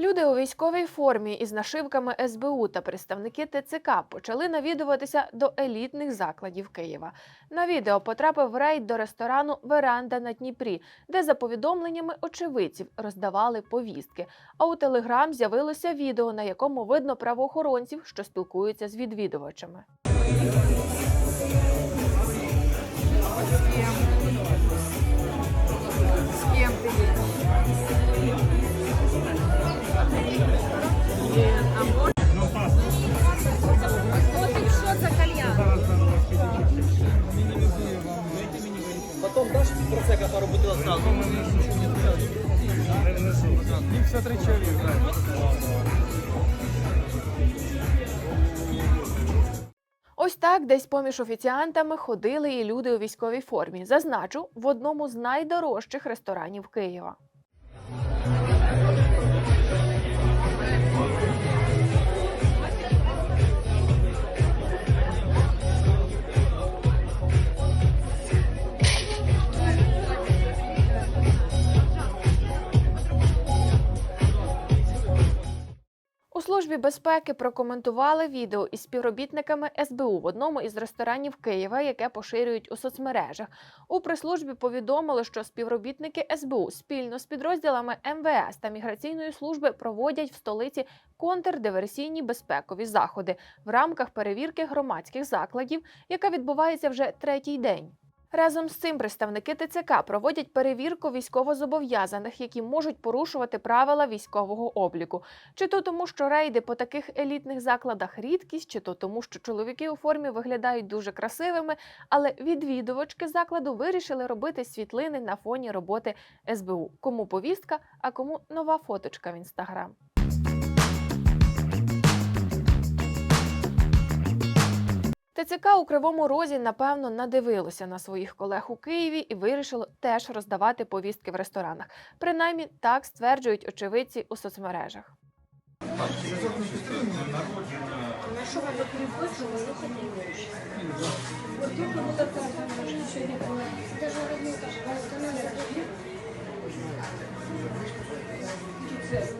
Люди у військовій формі із нашивками СБУ та представники ТЦК почали навідуватися до елітних закладів Києва. На відео потрапив рейд до ресторану Веранда на Дніпрі, де за повідомленнями очевидців роздавали повістки. А у телеграм з'явилося відео, на якому видно правоохоронців, що спілкуються з відвідувачами. Потом дашь просека пару бутылок сразу? Їх все три чоловіка. Ось так десь поміж офіціантами ходили і люди у військовій формі. Зазначу, в одному з найдорожчих ресторанів Києва. Службі безпеки прокоментували відео із співробітниками СБУ в одному із ресторанів Києва, яке поширюють у соцмережах. У прес-службі повідомили, що співробітники СБУ спільно з підрозділами МВС та міграційної служби проводять в столиці контрдиверсійні безпекові заходи в рамках перевірки громадських закладів, яка відбувається вже третій день. Разом з цим представники ТЦК проводять перевірку військовозобов'язаних, які можуть порушувати правила військового обліку. Чи то тому, що рейди по таких елітних закладах рідкість, чи то тому, що чоловіки у формі виглядають дуже красивими, але відвідувачки закладу вирішили робити світлини на фоні роботи СБУ. Кому повістка, а кому нова фоточка в інстаграм. ТЦК у Кривому Розі, напевно, надивилося на своїх колег у Києві і вирішило теж роздавати повістки в ресторанах. Принаймні так стверджують очевидці у соцмережах. Даже